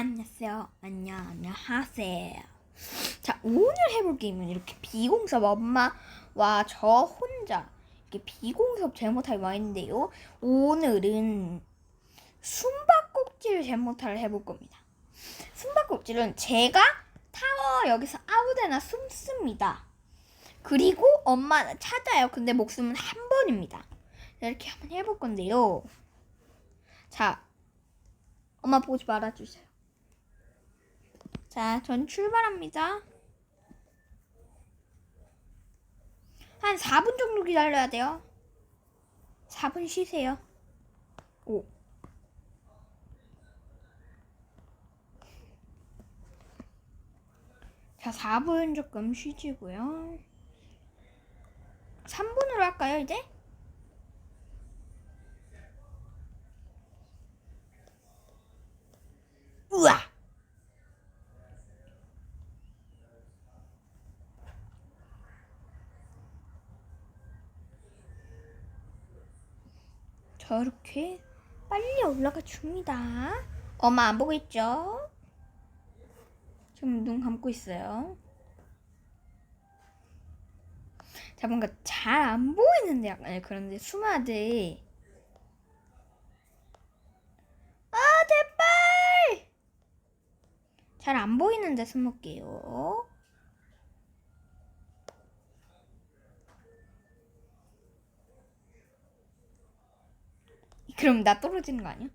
안녕하세요. 안녕, 안녕하세요. 자, 오늘 해볼 게임은 이렇게 비공섭 엄마와 저 혼자 이렇게 비공섭 제모탈 와 있는데요. 오늘은 숨바꼭질 제모탈을 해볼 겁니다. 숨바꼭질은 제가 타워 여기서 아무데나 숨습니다. 그리고 엄마는 찾아요. 근데 목숨은 한 번입니다. 이렇게 한번 해볼 건데요. 자, 엄마 보지 말아주세요. 자, 전 출발합니다. 한 4분 정도 기다려야 돼요. 4분 쉬세요. 오. 자, 4분 조금 쉬지고요. 3분으로 할까요, 이제? 우와! 저렇게 빨리 올라가 줍니다. 엄마 안 보고 있죠? 지금 눈 감고 있어요. 자, 뭔가 잘 안 보이는데 약간 그런데 수마들. 아, 제발! 잘안 보이는데 숨을게요. 그럼 나 떨어지는 거 아니야?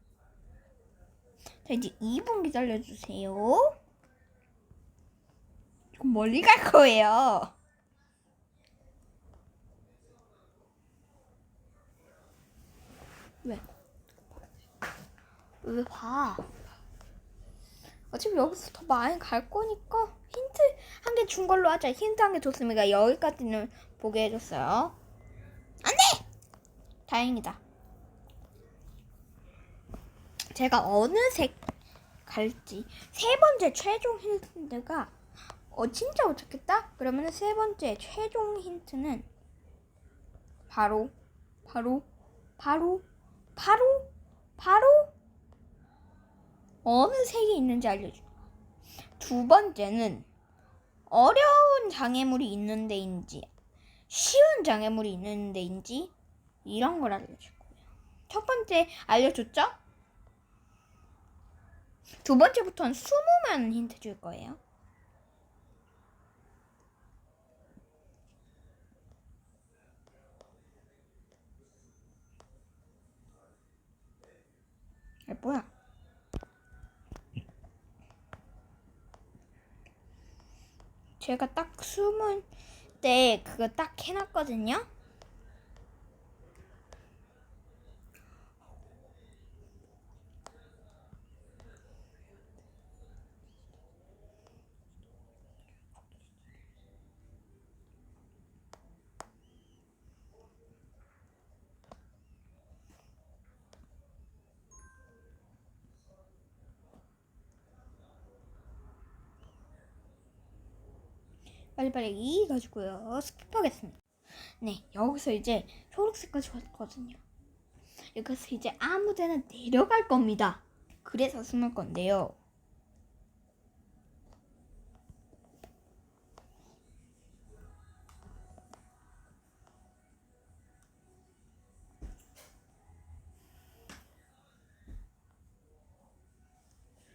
자, 이제 2분 기다려주세요. 좀 멀리 갈 거예요. 왜? 왜 봐? 어차피 여기서 더 많이 갈 거니까 힌트 한 개 준 걸로 하자. 힌트 한 개 줬으니까 여기까지는 보게 해줬어요. 안 돼! 다행이다. 제가 어느 색 갈지 세 번째 최종 힌트가 어 진짜 못 찾겠다? 그러면 세 번째 최종 힌트는 바로 바로 바로 바로 바로 어느 색이 있는지 알려줘. 두 번째는 어려운 장애물이 있는 데인지 쉬운 장애물이 있는 데인지 이런 걸 알려줄 거예요. 첫 번째 알려줬죠? 두 번째부터는 숨으면 힌트 줄 거예요. 아, 뭐야? 제가 딱 숨을 때 그거 딱 해놨거든요. 빨리빨리 이 가지고요. 스킵하겠습니다. 네, 여기서 이제 초록색까지 왔거든요. 여기서 이제 아무 데나 내려갈 겁니다. 그래서 숨을 건데요.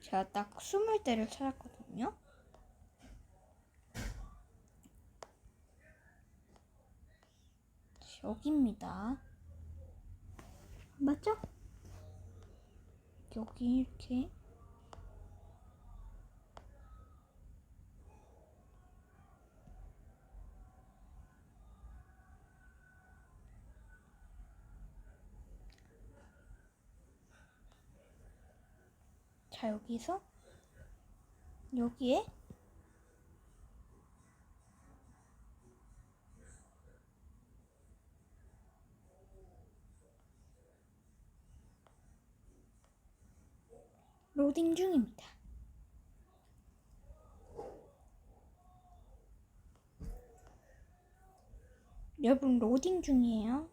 제가 딱 숨을 때를 찾았거든요. 여기입니다. 맞죠? 여기 이렇게 자 여기서 여기에 로딩 중입니다. 여러분 로딩 중이에요.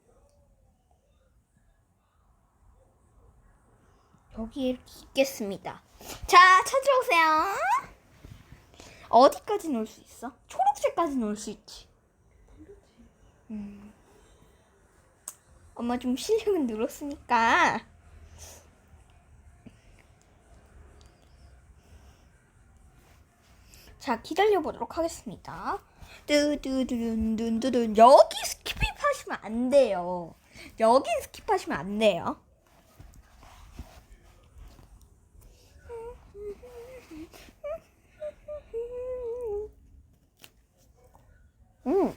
여기에 이렇게 있겠습니다. 자, 찾아오세요. 어디까지 놀수 있어? 초록색까지 놀수 있지. 음. 엄마 좀 실력은 늘었으니까. 자, 기다려 보도록 하겠습니다. 뚜두두둔두둔 여기 스킵하시면 안 돼요. 여기 스킵하시면 안 돼요. 음.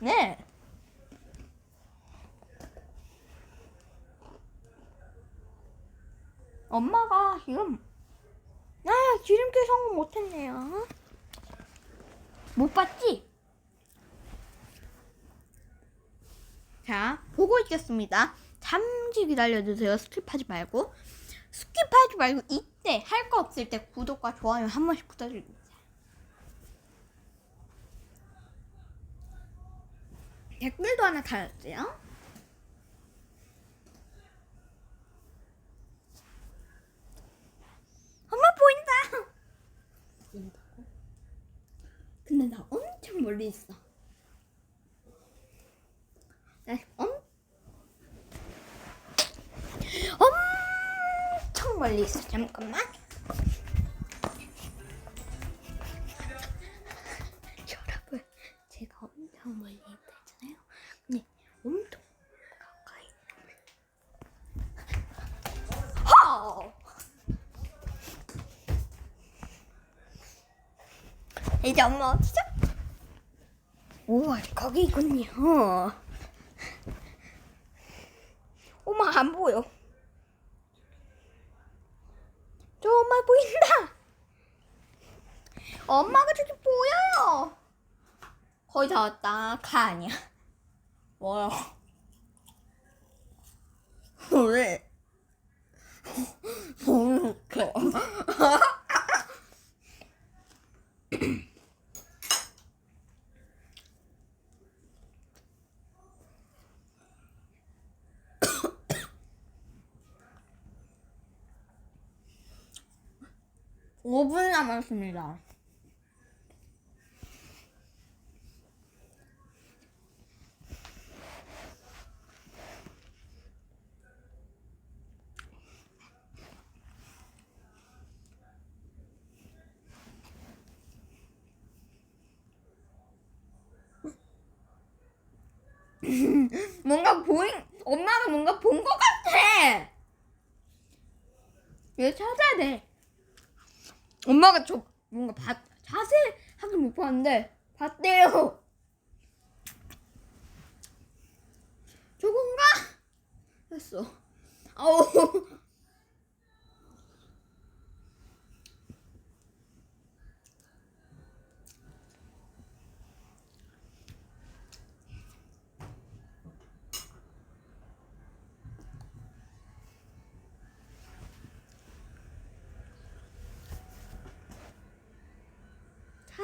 네. 엄마가 지금 아 기름기 성공 못했네요. 못 봤지? 자 보고 있겠습니다. 잠시 기다려주세요. 스킵하지 말고 스킵하지 말고 이때 할 거 없을 때 구독과 좋아요 한 번씩 부탁드립니다. 댓글도 하나 달아주세요. 엄마 보인다. 근데 나 엄청 멀리 있어. 나 엄, 엄청 멀리 있어. 잠깐만. 이제 엄마 어디죠? 우와 거기 있군요. 엄마 안 보여. 저 엄마 보인다. 엄마가 저기 보여요. 거의 다 왔다. 가 아니야. 뭐야? 왜? 모르겠어. 오분 남았습니다. 뭔가 보인, 엄마가 뭔가 본 것 같아. 얘 찾아야 돼. 엄마가 저 뭔가 봤, 자세하게 못 봤는데 봤대요. 저건가? 했어. 아우.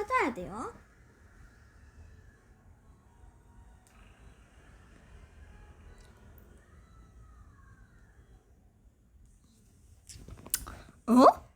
찾아야 돼요. 어?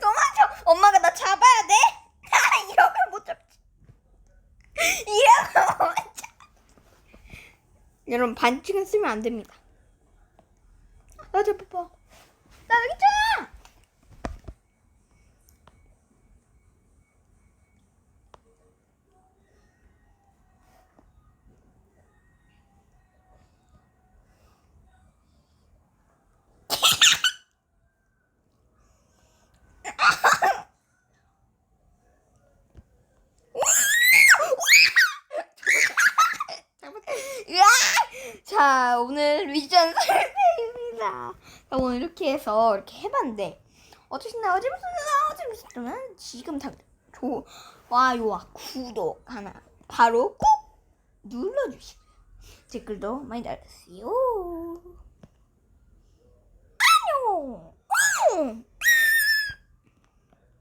도망쳐! 엄마가 나 잡아야 돼? 아, 이러면 못 잡지. 이러면 못 잡. 여러분 반칙은 쓰면 안 됩니다. 나 잡아봐. 나 여기 있 오늘 위전 설명입니다. 자, 오늘 이렇게 해서 이렇게 해봤는데 어떠신나요? 재밌었나요? 재밌었다면 지금 당 좋아요와 구독 하나 바로 꾹 눌러주시고요. 댓글도 많이 달아주세요. 안녕!